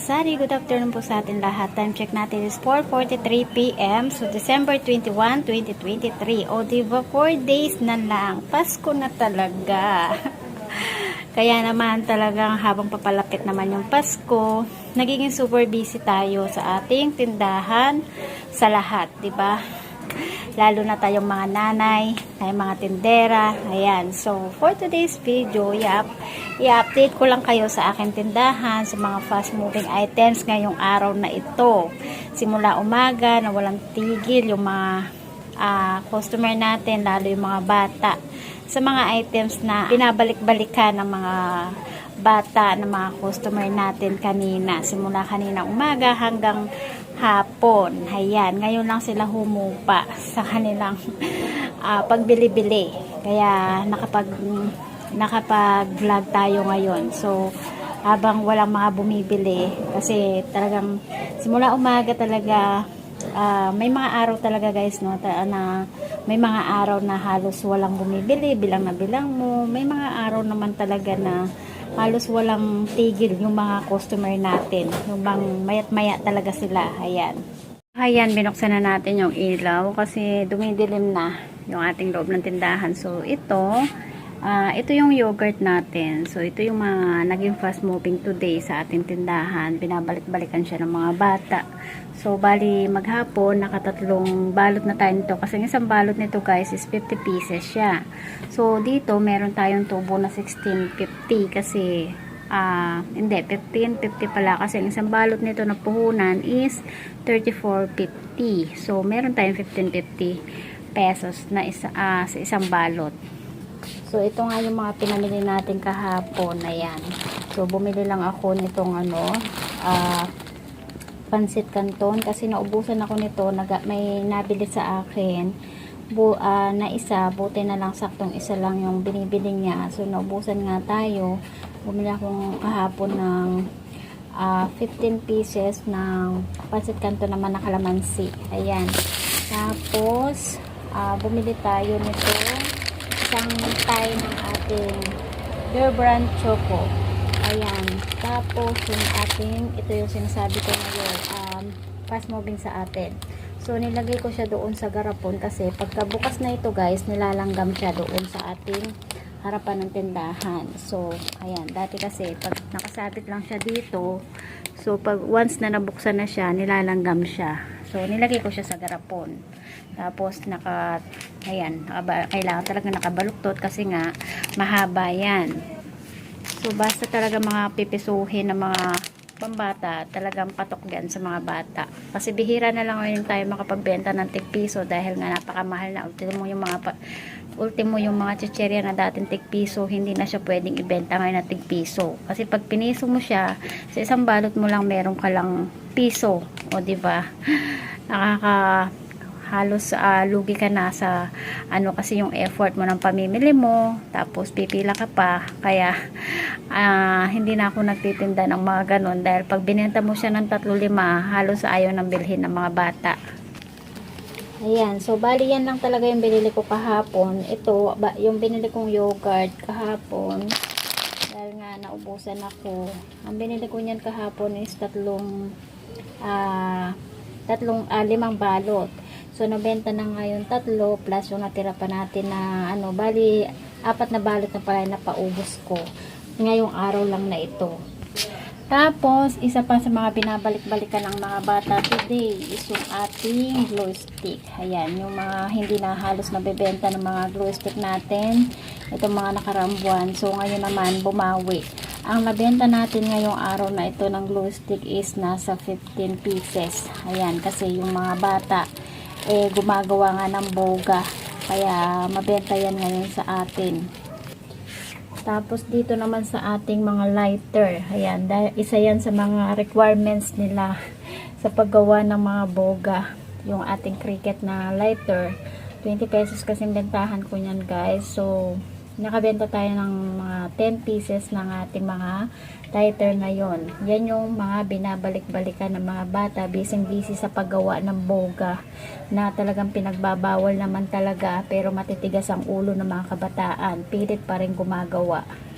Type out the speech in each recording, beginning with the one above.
Sari. Good afternoon po sa atin lahat. Time check natin is 4.43pm. So, December 21, 2023. O, diba, 4 days na lang. Pasko na talaga. Kaya naman talagang habang papalapit naman yung Pasko, nagiging super busy tayo sa ating tindahan sa lahat, ba? Lalo na tayong mga nanay, tayong mga tindera. Ayan. So, for today's video, yap, i-update ko lang kayo sa aking tindahan, sa mga fast-moving items ngayong araw na ito. Simula umaga na walang tigil yung mga ah, customer natin, lalo yung mga bata. Sa mga items na binabalik-balikan ng mga bata ng mga customer natin kanina. Simula kanina umaga hanggang hapon. Ayan, ngayon lang sila humupa sa kanilang ah, pagbili-bili. Kaya nakapag nakapag-vlog tayo ngayon. So, habang walang mga bumibili kasi talagang simula umaga talaga ah, may mga araw talaga guys no ta- na may mga araw na halos walang bumibili bilang na bilang mo may mga araw naman talaga na halos walang tigil yung mga customer natin. Yung bang mayat maya talaga sila. Ayan. Ayan binuksan na natin yung ilaw kasi dumidilim na yung ating loob ng tindahan. So ito Ah, ito yung yogurt natin. So, ito yung mga naging fast moving today sa ating tindahan. Binabalik-balikan siya ng mga bata. So, bali maghapon, nakatatlong balot na tayo nito. Kasi ang isang balot nito guys is 50 pieces siya. So, dito meron tayong tubo na 1650 kasi ah hindi, 1550 pala. Kasi ang isang balot nito na puhunan is 3450. So, meron tayong 1550 pesos na isa, ah, sa isang balot. So, ito nga yung mga pinamili natin kahapon. Ayan. So, bumili lang ako nitong ano, ah, pansit canton kasi naubusan ako nito. Naga, may nabili sa akin bu, ah, na isa. Buti na lang saktong isa lang yung binibili niya. So, naubusan nga tayo. Bumili akong kahapon ng ah, 15 pieces ng pansit canton naman na kalamansi. Ayan. Tapos, ah, bumili tayo nito isang tie ng ating Bear Brand Choco. Ayan. Tapos, yung ating, ito yung sinasabi ko ngayon, um, fast moving sa atin. So, nilagay ko siya doon sa garapon kasi pagkabukas na ito guys, nilalanggam siya doon sa ating harapan ng tindahan. So, ayan. Dati kasi, pag nakasabit lang siya dito, so, pag once na nabuksan na siya, nilalanggam siya. So, nilagay ko siya sa garapon. Tapos, naka, ayan, nakaba, kailangan talaga nakabaluktot kasi nga, mahaba yan. So, basta talaga mga pipisuhin ng mga pambata, talagang patok yan sa mga bata. Kasi bihira na lang ngayon tayo makapagbenta ng tigpiso dahil nga napakamahal na. Ultimo yung mga pa, ultimo yung mga chicherya na dating tigpiso, hindi na siya pwedeng ibenta ngayon na tigpiso. Kasi pag piniso mo siya, sa isang balot mo lang meron ka lang piso. O, di ba? Nakaka halos ah, lugi ka na sa ano kasi yung effort mo ng pamimili mo tapos pipila ka pa. Kaya ah, hindi na ako nagtitinda ng mga ganun dahil pag binenta mo siya ng 3-5 halos ayaw ng bilhin ng mga bata. Ayan. So bali yan lang talaga yung binili ko kahapon. Ito ba, yung binili kong yogurt kahapon. Dahil nga naubusan ako. Ang binili ko niyan kahapon is tatlong ah tatlong ah, limang balot So, nabenta na ngayon tatlo plus yung natira pa natin na ano, bali, apat na balot na pala na paubos ko. Ngayong araw lang na ito. Tapos, isa pa sa mga binabalik-balikan ng mga bata today is yung ating glue stick. Ayan, yung mga hindi na halos nabebenta ng mga glue stick natin. Itong mga nakarambuan. So, ngayon naman, bumawi. Ang nabenta natin ngayong araw na ito ng glue stick is nasa 15 pieces. Ayan, kasi yung mga bata, eh gumagawa nga ng boga. Kaya mabenta yan ngayon sa atin. Tapos dito naman sa ating mga lighter. Ayan, isa yan sa mga requirements nila sa paggawa ng mga boga. Yung ating cricket na lighter 20 pesos kasi bentahan ko yan guys. So nakabenta tayo ng mga 10 pieces ng ating mga lighter ngayon. Yan yung mga binabalik-balikan ng mga bata, busy-busy sa paggawa ng boga na talagang pinagbabawal naman talaga pero matitigas ang ulo ng mga kabataan. Pilit pa rin gumagawa.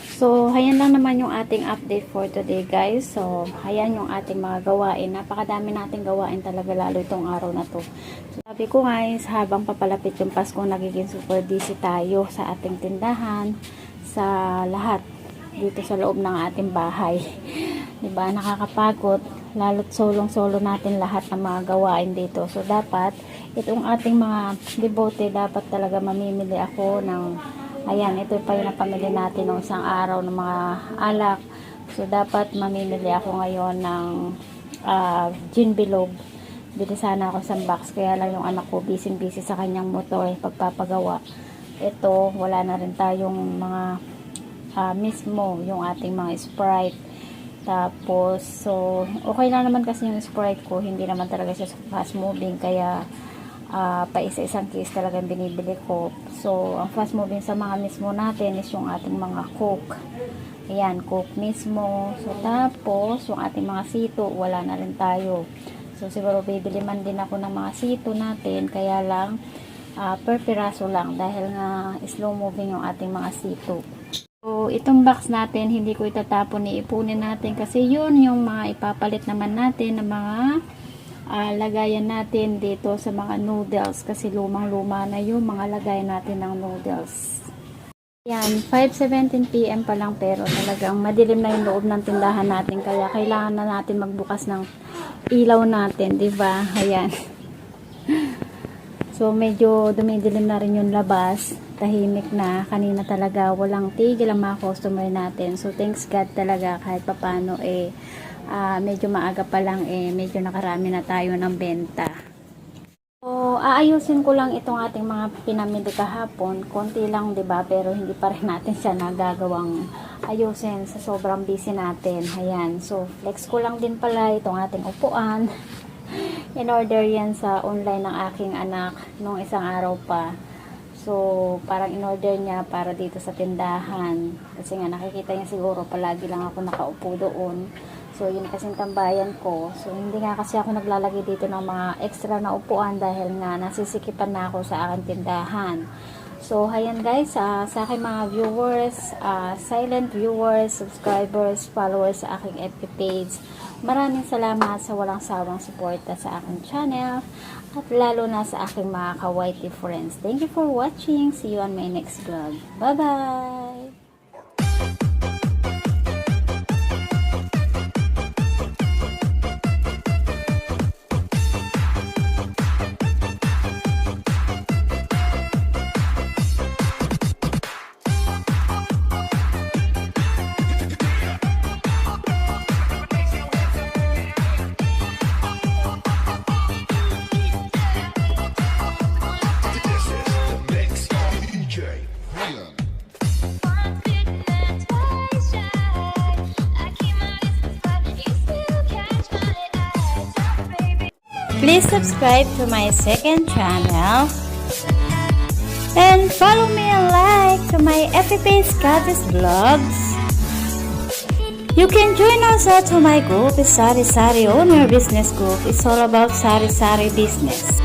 So, ayan lang naman yung ating update for today guys. So, ayan yung ating mga gawain. Napakadami nating gawain talaga lalo itong araw na to. Sabi ko guys, habang papalapit yung Pasko, nagiging super busy tayo sa ating tindahan, sa lahat dito sa loob ng ating bahay. 'Di ba Nakakapagod. Lalo't solong-solo natin lahat ng mga gawain dito. So, dapat, itong ating mga devote, dapat talaga mamimili ako ng Ayan, ito pa yung napamili natin ng isang araw ng mga alak. So, dapat mamimili ako ngayon ng ah, gin bilog. Bili sana ako sa box. Kaya lang yung anak ko busy-busy sa kanyang motor pagpapagawa. Ito, wala na rin tayong mga ah, mismo, yung ating mga Sprite. Tapos, so, okay lang naman kasi yung Sprite ko. Hindi naman talaga siya fast moving. Kaya, ah pa isa-isang case talagang binibili ko. So, ang fast moving sa mga mismo natin is yung ating mga coke. Ayan, coke mismo. So, tapos, yung ating mga sito, wala na rin tayo. So, siguro bibili man din ako ng mga sito natin. Kaya lang, ah, per piraso lang. Dahil nga, slow moving yung ating mga sito. So, itong box natin, hindi ko itatapon ni ipunin natin kasi yun yung mga ipapalit naman natin ng mga ah, lagayan natin dito sa mga noodles kasi lumang-luma na yung mga lagayan natin ng noodles. Yan, 5.17pm pa lang pero talagang madilim na yung loob ng tindahan natin kaya kailangan na natin magbukas ng ilaw natin, di ba? Ayan. So, medyo dumidilim na rin yung labas. Tahimik na. Kanina talaga walang tigil ang mga customer natin. So, thanks God talaga kahit papano eh ah, medyo maaga pa lang eh medyo nakarami na tayo ng benta. So, aayusin ko lang itong ating mga pinamili kahapon. Konti lang, 'di ba? Pero hindi pa rin natin siya nagagawang ayusin sa sobrang busy natin. Ayan. So, flex ko lang din pala itong ating upuan. In order yan sa online ng aking anak nung isang araw pa. So, parang in-order niya para dito sa tindahan. Kasi nga, nakikita niya siguro palagi lang ako nakaupo doon. So, yun kasing tambayan ko. So, hindi nga kasi ako naglalagay dito ng mga extra na upuan dahil nga nasisikipan na ako sa aking tindahan. So, ayan guys, ah, sa aking mga viewers, ah, silent viewers, subscribers, followers sa aking FB page, maraming salamat sa walang sawang suporta sa aking channel at lalo na sa aking mga ka-whitey friends. Thank you for watching. See you on my next vlog. Bye-bye! Please subscribe to my second channel and follow me and like to my FP Scottish blogs. You can join us to my group, Sari Sari Owner Business Group. It's all about Sari Sari business.